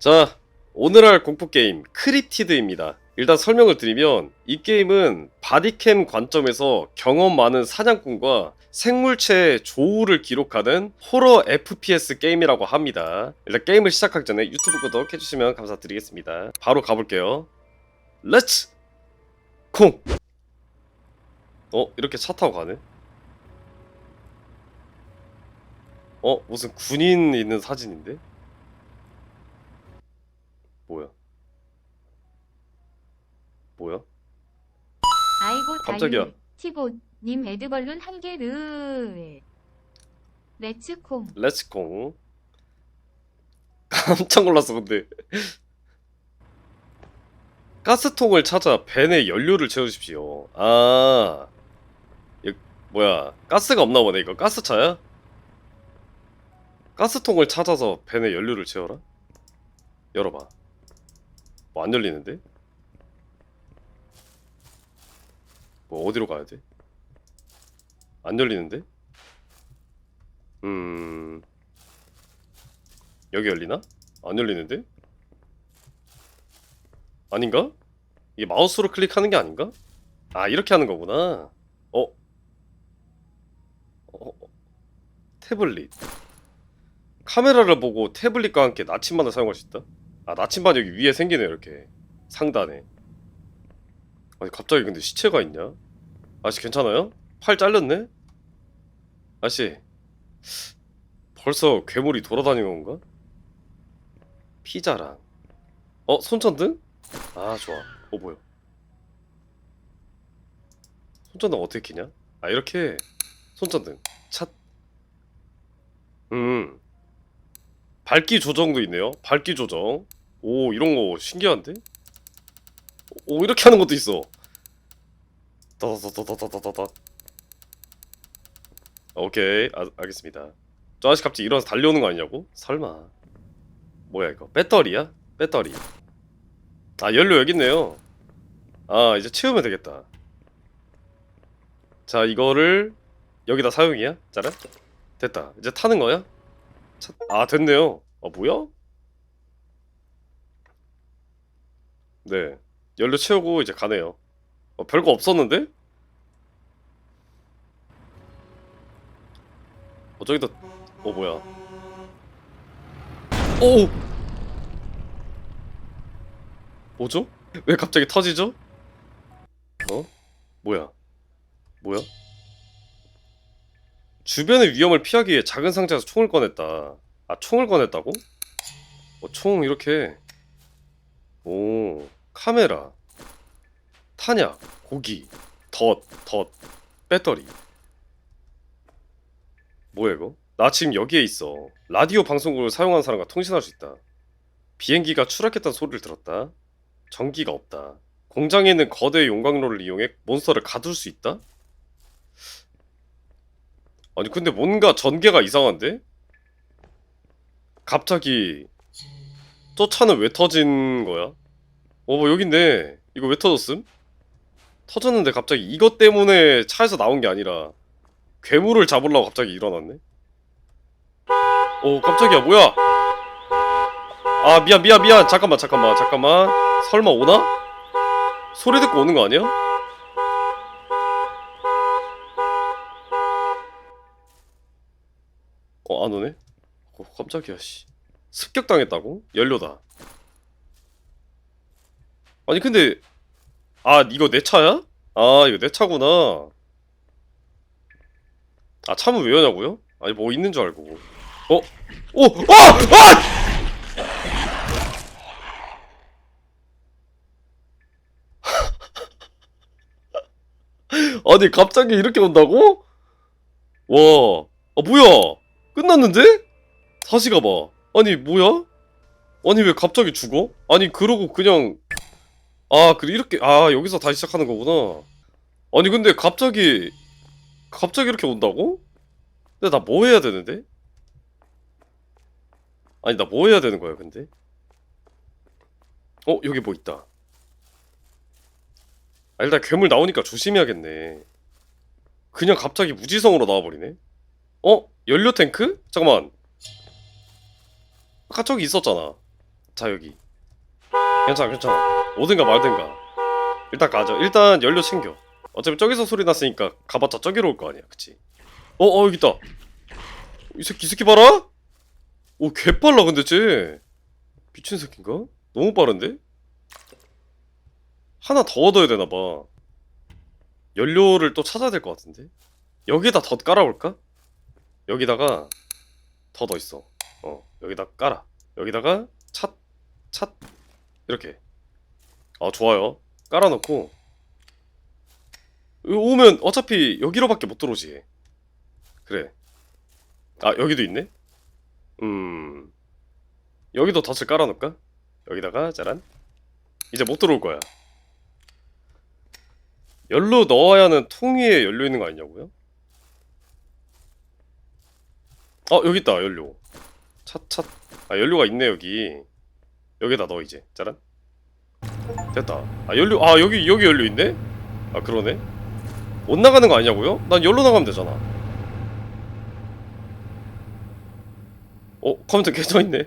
자, 오늘 할 공포 게임 크립티드입니다. 일단 설명을 드리면 이 게임은 바디캠 관점에서 경험 많은 사냥꾼과 생물체의 조우를 기록하는 호러 FPS 게임이라고 합니다. 일단 게임을 시작하기 전에 유튜브 구독 해주시면 감사드리겠습니다. 바로 가볼게요. 렛츠 콩! 어? 이렇게 차 타고 가네? 어? 무슨 군인 있는 사진인데? 뭐야? 뭐야? 아이고 깜짝이야. 다이 티고 님 에드벌룬 한 개를 레츠콩 렛츠콩 깜짝 놀랐어 근데 가스통을 찾아 벤에 연료를 채우십시오 아 이, 뭐야 가스가 없나 보네 이거 가스차야? 가스통을 찾아서 벤에 연료를 채워라? 열어봐 뭐 안 열리는데? 뭐 어디로 가야 돼? 안 열리는데? 음 여기 열리나? 안 열리는데? 아닌가? 이게 마우스로 클릭하는 게 아닌가? 아 이렇게 하는 거구나 어? 어? 어? 태블릿 카메라를 보고 태블릿과 함께 나침반을 사용할 수 있다? 아 나침반 여기 위에 생기네 이렇게 상단에 아니 갑자기 근데 시체가 있냐? 아저씨 괜찮아요? 팔 잘렸네? 아저씨 벌써 괴물이 돌아다니는 건가? 피자랑 어? 손전등? 아 좋아 어 뭐야 손전등 어떻게 키냐? 아 이렇게 손전등 찻 음. 밝기 조정도 있네요 밝기 조정 오 이런 거 신기한데? 오 이렇게 하는 것도 있어. 따다다다다다다다. 아, 오케이 아, 알겠습니다. 저 아저씨 갑자기 일어나서 달려오는 거 아니냐고? 설마. 뭐야 이거? 배터리야? 배터리. 아 연료 여기 있네요. 아 이제 채우면 되겠다. 자 이거를 여기다 사용이야? 짜란? 됐다. 이제 타는 거야? 차... 아 됐네요. 아 뭐야? 네 연료 채우고 이제 가네요 어, 별거 없었는데? 어 저기다 어 뭐야 오 뭐죠? 왜 갑자기 터지죠? 어? 뭐야 뭐야? 주변의 위험을 피하기 위해 작은 상자에서 총을 꺼냈다 아 총을 꺼냈다고? 어, 총 이렇게 오 카메라 탄약 고기 덧덧 배터리 뭐야 이거? 나 지금 여기에 있어. 라디오 방송국을 사용하는 사람과 통신할 수 있다. 비행기가 추락했다는 소리를 들었다. 전기가 없다. 공장에 있는 거대 용광로를 이용해 몬스터를 가둘 수 있다? 아니 근데 뭔가 전개가 이상한데? 갑자기 저 차는 왜 터진 거야? 어, 뭐 있네. 이거 왜 터졌음? 터졌는데 갑자기 이것 때문에 차에서 나온 게 아니라 괴물을 잡으려고 갑자기 일어났네? 오 깜짝이야 뭐야 아 미안 미안 미안 잠깐만 잠깐만 잠깐만 설마 오나? 소리 듣고 오는 거 아니야? 어 안 오네? 어 깜짝이야 씨 습격당했다고? 연료다 아니 근데 아 이거 내 차야? 아 이거 내 차구나 아 차문 왜 여냐고요? 아니 뭐 있는 줄 알고 어? 오! 아! 아! 아니 갑자기 이렇게 온다고? 와, 아 뭐야? 끝났는데? 다시 가봐. 아니 뭐야? 아니 왜 갑자기 죽어? 아니 그러고 그냥 아 그래 이렇게 아 여기서 다시 시작하는 거구나. 아니 근데 갑자기 갑자기 이렇게 온다고? 근데 나 뭐 해야 되는데? 아니 나 뭐 해야 되는 거야 근데? 어 여기 뭐 있다 아 일단 괴물 나오니까 조심해야겠네 그냥 갑자기 무지성으로 나와버리네 어? 연료 탱크? 잠깐만 아까 저기 있었잖아. 자 여기. 괜찮아 괜찮아. 오든가 말든가. 일단 가죠 일단 연료 챙겨. 어차피 저기서 소리 났으니까 가봤자 저기로 올 거 아니야. 그치? 어 어 여기 있다. 이 새끼 이 새끼 봐라. 오 개빨라 근데 쟤. 미친 새끼인가? 너무 빠른데? 하나 더 얻어야 되나봐. 연료를 또 찾아야 될 것 같은데? 여기다 덧 깔아볼까? 여기다가 더더 있어 어 여기다 깔아. 여기다가 찻, 찻 이렇게. 아 좋아요. 깔아놓고. 오면 어차피 여기로밖에 못 들어오지. 그래. 아 여기도 있네? 음. 여기도 덫을 깔아놓을까? 여기다가 짜란. 이제 못 들어올 거야. 연료 넣어야 하는 통 위에 연료 있는 거 아니냐고요? 어 여기 있다 연료 찻찻 아 연료가 있네 여기. 여기다 넣어 이제. 짜란? 됐다. 아 연료 아 여기 여기 연료 있네? 아 그러네. 못 나가는 거 아니냐고요? 난 연료 나가면 되잖아. 어 컴퓨터 깨져 있네.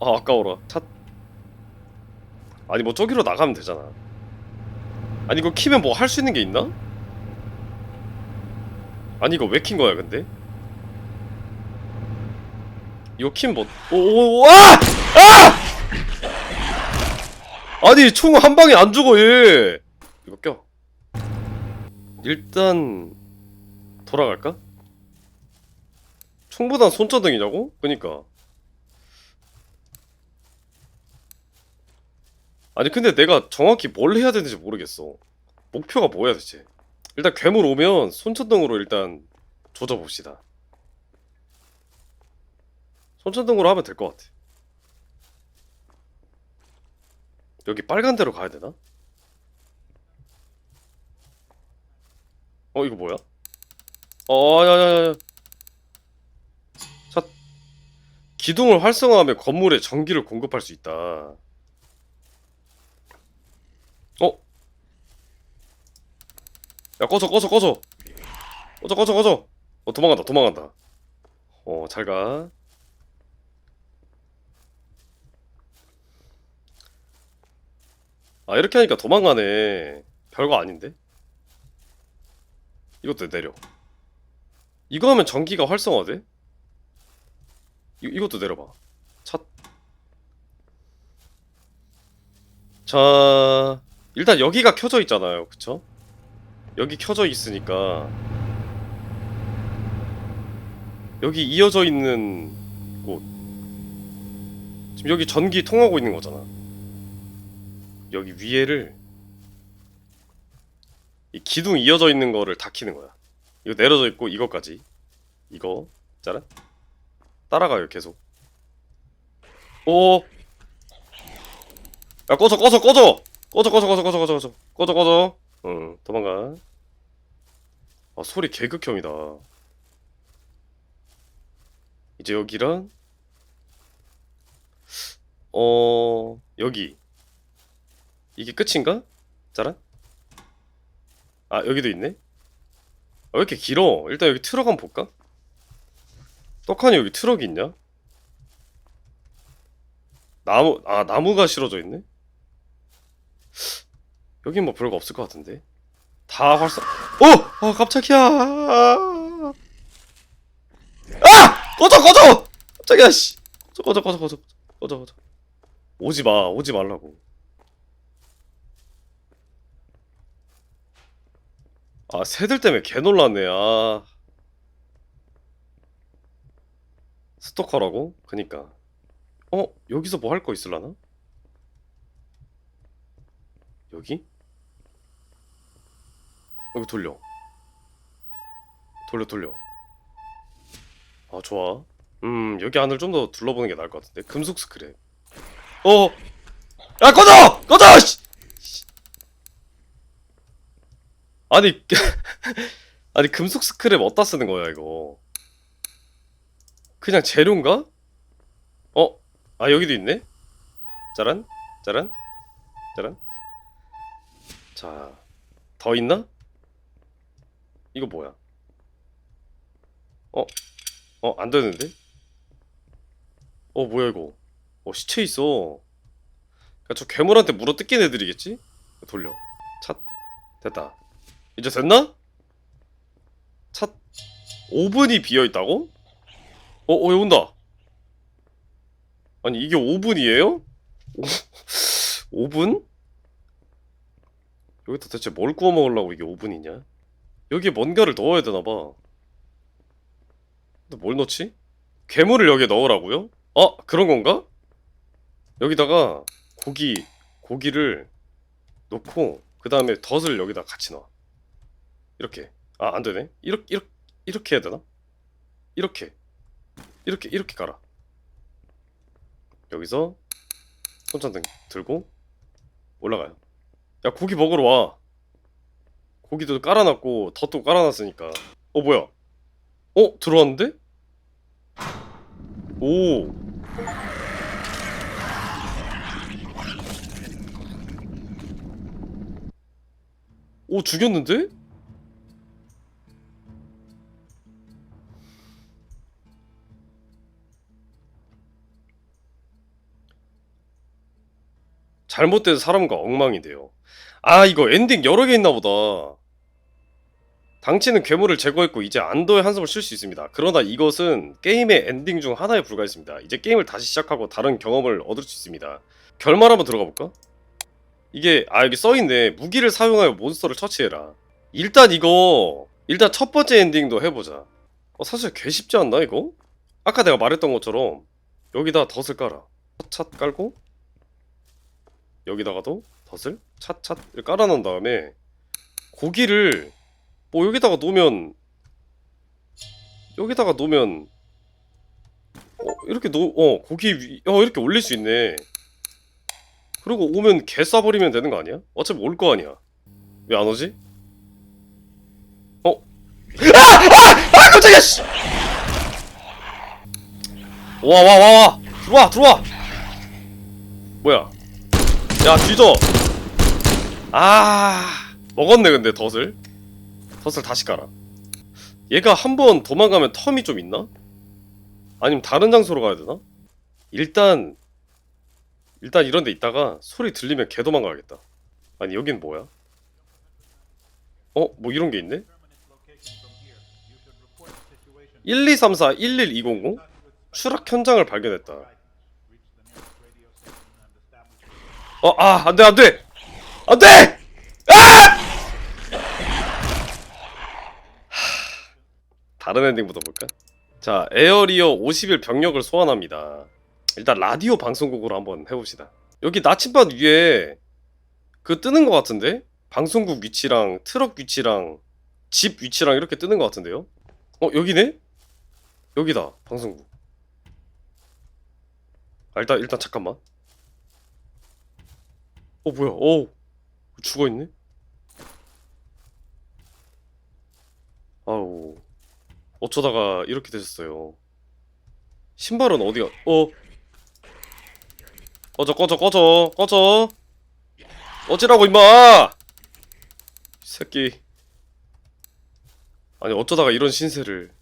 아 아까워라. 차. 아니 뭐 저기로 나가면 되잖아. 아니 이거 키면 뭐 할 수 있는 게 있나? 아니 이거 왜 킨 거야 근데? 이거 키면 뭐 오오오 아! 아! 아니 총 한 방에 안 죽어 얘 이거 껴 일단 돌아갈까? 총보단 손자등이냐고? 그니까 아니 근데 내가 정확히 뭘 해야 되는지 모르겠어 목표가 뭐야 대체 일단 괴물 오면 손전등으로 일단 조져봅시다 손전등으로 하면 될 것 같아. 여기 빨간 데로 가야 되나? 어 이거 뭐야? 어 야야야 자 기둥을 활성화하면 건물에 전기를 공급할 수 있다. 어? 야 꺼져 꺼져 꺼져. 꺼져 꺼져 꺼져. 어 도망간다 도망간다. 어 잘가 아 이렇게 하니까 도망가네. 별거 아닌데? 이것도 내려. 이거 하면 전기가 활성화돼? 이, 이것도 내려봐. 차... 자 일단 여기가 켜져 있잖아요. 그쵸? 여기 켜져 있으니까. 여기 이어져 있는 곳. 지금 여기 전기 통하고 있는 거잖아 여기 위에를 이 기둥 이어져 있는 거를 다 키는 거야. 이거 내려져 있고 이거까지. 이거. 짜란. 따라가요 계속. 오! 야 꺼져 꺼져 꺼져! 꺼져 꺼져 꺼져 꺼져 꺼져 꺼져. 꺼져 꺼져. 응 도망가. 아 소리 개극혐이다. 이제 여기랑 어 여기 이게 끝인가? 짜란? 아 여기도 있네? 아, 왜 이렇게 길어? 일단 여기 트럭 한번 볼까? 떡하니 여기 트럭이 있냐? 나무 아 나무가 실어져 있네? 여긴 뭐 별거 없을 것 같은데? 다 활성 어! 아 깜짝이야! 아! 꺼져 꺼져! 깜짝이야 씨! 꺼져 꺼져 꺼져 꺼져 꺼져 꺼져. 오지 마 오지 말라고 아 새들 때문에 개 놀랐네 아 스토커라고? 그니까 어? 여기서 뭐 할 거 있을라나? 여기? 여기 돌려 돌려 돌려 아 좋아 음 여기 안을 좀 더 둘러보는 게 나을 것 같은데 금속 스크랩 어! 야 꺼져! 꺼져! 씨! 씨. 아니 아니 금속 스크랩 어디다 쓰는 거야 이거 그냥 재료인가? 어? 아 여기도 있네? 짜란 짜란 짜란 자 더 있나? 이거 뭐야? 어? 어 안 되는데? 어 뭐야 이거 어 시체 있어 그러니까 저 괴물한테 물어 뜯긴 애들이겠지? 돌려 찻 됐다 이제 됐나? 찻 5분이 비어 있다고? 어, 어, 여기 온다 아니 이게 5분이에요? 5 분? 여기다 대체 뭘 구워 먹으려고 이게 5분이냐? 여기에 뭔가를 넣어야 되나 봐 근데 뭘 넣지? 괴물을 여기에 넣으라고요? 어? 그런 건가? 여기다가 고기 고기를 놓고 그 다음에 덫을 여기다 같이 넣어 이렇게. 아 안 되네. 이렇게 이렇게 이렇게 해야 되나? 이렇게. 이렇게 이렇게 깔아 여기서 손전등 들고 올라가요. 야 고기 먹으러 와. 고기도 깔아놨고 덫도 깔아놨으니까. 어 뭐야? 어 들어왔는데? 오. 오 죽였는데? 잘못된 사람과 엉망이 돼요. 아 이거 엔딩 여러 개 있나 보다. 당치는 괴물을 제거했고 이제 안도의 한숨을 쉴 수 있습니다. 그러나 이것은 게임의 엔딩 중 하나에 불과했습니다. 이제 게임을 다시 시작하고 다른 경험을 얻을 수 있습니다. 결말 한번 들어가 볼까? 이게 아 여기 써있네. 무기를 사용하여 몬스터를 처치해라. 일단 이거 일단 첫 번째 엔딩도 해보자. 어, 사실 개 쉽지 않나 이거? 아까 내가 말했던 것처럼 여기다 덫을 깔아. 찻 깔고 여기다가도 덫을 찻찻을 깔아놓은 다음에 고기를 뭐 여기다가 놓으면 여기다가 놓으면 어, 이렇게 놓, 어 고기 위, 어 이렇게 올릴 수 있네. 그리고 오면 개 쏴버리면 되는 거 아니야? 어차피 올 거 아니야. 왜 안 오지? 어? 아! 아! 아! 깜짝이야! 씨! 와, 와, 와, 와! 들어와, 들어와! 뭐야? 야, 뒤져! 아, 먹었네, 근데, 덫을. 덫을 다시 깔아. 얘가 한 번 도망가면 텀이 좀 있나? 아니면 다른 장소로 가야 되나? 일단, 일단 이런 데 있다가 소리 들리면 개 도망가야겠다. 아니, 여긴 뭐야? 어? 뭐 이런 게 있네? 1234 11200 추락 현장을 발견했다. 어, 아, 안 돼, 안 돼! 안 돼! 아! 하, 다른 엔딩부터 볼까? 자, 에어리어 50일 병력을 소환합니다. 일단 라디오 방송국으로 한번 해봅시다. 여기 나침반 위에 그 뜨는 것 같은데? 방송국 위치랑 트럭 위치랑 집 위치랑 이렇게 뜨는 것 같은데요? 어, 여기네? 여기다, 방송국. 아, 일단, 일단 잠깐만. 어 뭐야? 어 죽어 있네? 아우 어쩌다가 이렇게 되셨어요? 신발은 어디가 어? 꺼져 꺼져 꺼져 꺼져. 꺼지라고 임마! 이 새끼. 아니 어쩌다가 이런 신세를.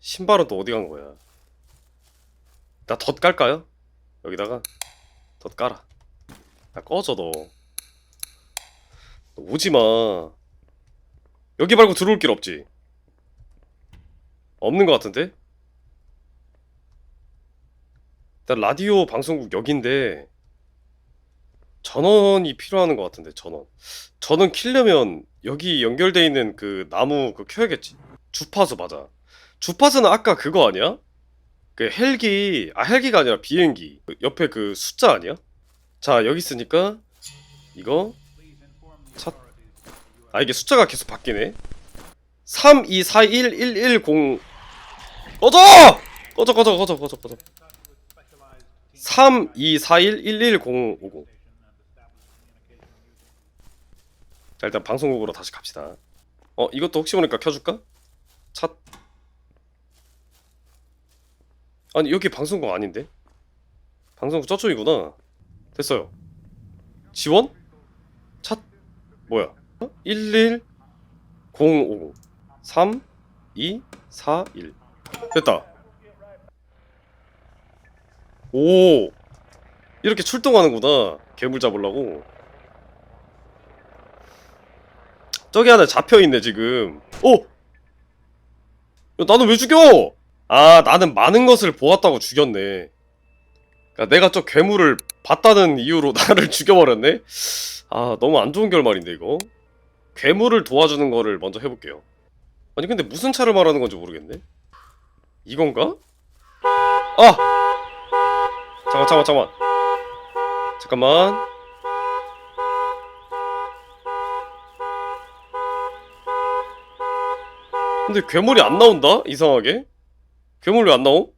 신발은 또 어디 간 거야? 나 덧 깔까요? 여기다가? 덧 깔아 야 꺼져 너. 너 오지 마. 여기 말고 들어올 길 없지? 없는 것 같은데? 일단 라디오 방송국 여긴데 전원이 필요하는 것 같은데 전원. 전원 키려면 여기 연결돼 있는 그 나무 그 켜야겠지. 주파수 맞아. 주파수는 아까 그거 아니야? 그 헬기 아 헬기가 아니라 비행기 그 옆에 그 숫자 아니야? 자 여기 있으니까 이거 첫... 아 이게 숫자가 계속 바뀌네. 3 2 4 1 1 1 0 꺼져! 꺼져 꺼져 꺼져 꺼져 꺼져. 3 2 4 1 1 1 0 50자 일단 방송국으로 다시 갑시다. 어 이것도 혹시 모르니까 켜줄까? 차 아니 여기 방송국 아닌데? 방송국 저쪽이구나 됐어요. 지원? 차 뭐야? 11050 3 2 4 1 됐다. 오. 이렇게 출동하는구나 괴물 잡으려고 저기 하나 잡혀있네 지금 오! 야, 나는 왜 죽여? 아 나는 많은 것을 보았다고 죽였네 그러니까 내가 저 괴물을 봤다는 이유로 나를 죽여버렸네? 아 너무 안 좋은 결말인데 이거 괴물을 도와주는 거를 먼저 해볼게요 아니 근데 무슨 차를 말하는 건지 모르겠네 이건가? 아! 잠깐 잠깐 잠깐 잠깐만 근데 괴물이 안 나온다? 이상하게 괴물 왜 안 나오?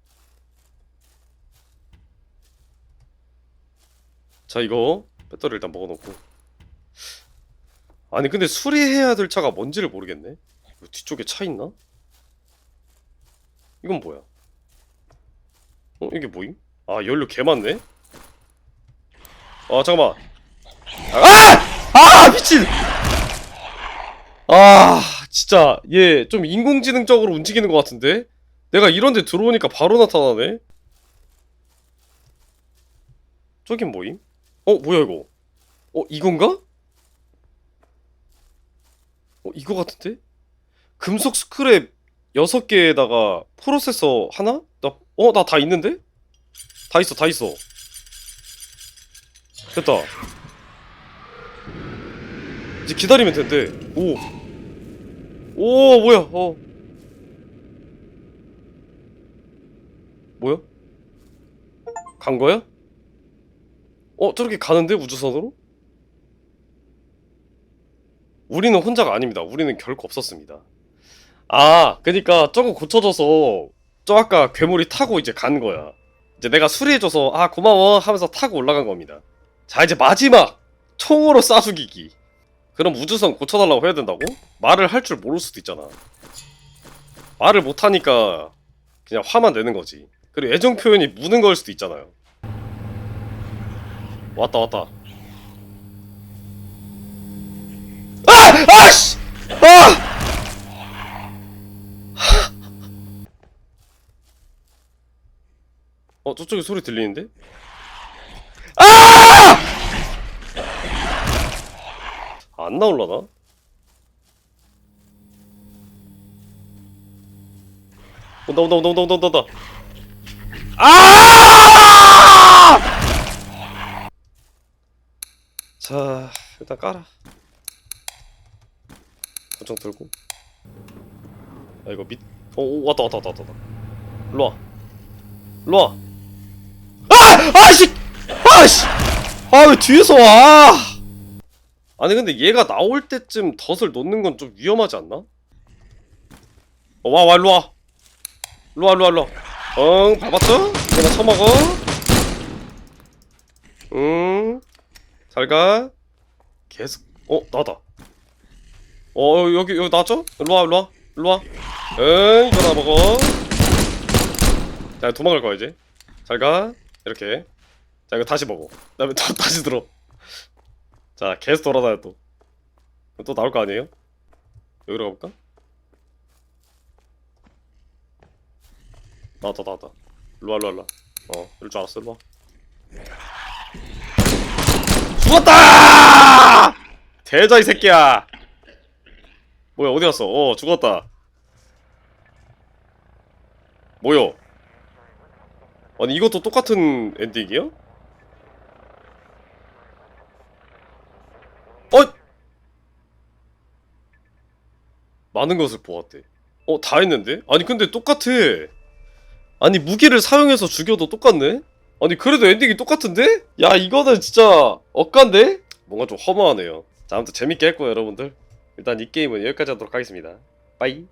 자 이거 배터리 일단 먹어놓고 아니 근데 수리해야 될 차가 뭔지를 모르겠네 이거 뒤쪽에 차 있나? 이건 뭐야? 어 이게 뭐임? 아 연료 개 많네? 아 잠깐만 아! 아 미친! 아 진짜 얘 좀 인공지능적으로 움직이는 것 같은데? 내가 이런데 들어오니까 바로 나타나네? 저긴 뭐임? 어 뭐야 이거 어 이건가? 어 이거 같은데? 금속 스크랩 6개에다가 프로세서 하나? 나, 어? 나 다 있는데? 다 있어 다 있어 됐다 이제 기다리면 된대 오. 오 뭐야 어 뭐야? 간 거야? 어 저렇게 가는데? 우주선으로? 우리는 혼자가 아닙니다. 우리는 결코 없었습니다. 아 그니까 저거 고쳐져서 저 아까 괴물이 타고 이제 간 거야. 이제 내가 수리해줘서 아 고마워 하면서 타고 올라간 겁니다. 자 이제 마지막 총으로 쏴 죽이기. 그럼 우주선 고쳐달라고 해야 된다고? 말을 할 줄 모를 수도 있잖아. 말을 못하니까 그냥 화만 내는 거지. 그리고 애정 표현이 무는 걸 수도 있잖아요 왔다 왔다 아! 아씨! 아! 어 저쪽에 소리 들리는데? 아! 안 나올라나? 온다 온다 온다 온다 온다 온다 온다 아! 자 일단 깔아 권총 들고 아 이거 밑 어, 오 왔다 왔다 왔다 왔다 일로와 일로와 아! 아씨! 아씨! 아 왜 뒤에서 와 아니 근데 얘가 나올 때쯤 덫을 놓는 건 좀 위험하지 않나? 어, 와, 와, 일로 와. 일로 와, 일로 와, 일로 와. 응, 봐봤어? 내가 처먹어. 응. 잘 가. 계속, 어, 나다. 어, 여기, 여기 나왔죠? 일로 와, 일로 와. 일로 와. 응, 이거 나 먹어. 자, 도망갈 거야, 이제. 잘 가. 이렇게. 자, 이거 다시 먹어. 그 다음에 또 다시 들어. 자, 계속 돌아다녀 또. 그럼 또 나올 거 아니에요? 여기로 가볼까? 나왔다, 나왔다. 일로와, 일로와, 일로와. 어, 이럴 줄 알았어, 일로와. 죽었다! 대자, 이 새끼야! 뭐야, 어디 갔어? 어, 죽었다. 뭐요? 아니, 이것도 똑같은 엔딩이야? 어? 많은 것을 보았대. 어, 다 했는데? 아니, 근데 똑같아. 아니, 무기를 사용해서 죽여도 똑같네? 아니, 그래도 엔딩이 똑같은데? 야, 이거는 진짜 억간데? 뭔가 좀 허무하네요. 자, 아무튼 재밌게 했고요, 여러분들. 일단 이 게임은 여기까지 하도록 하겠습니다. 빠이.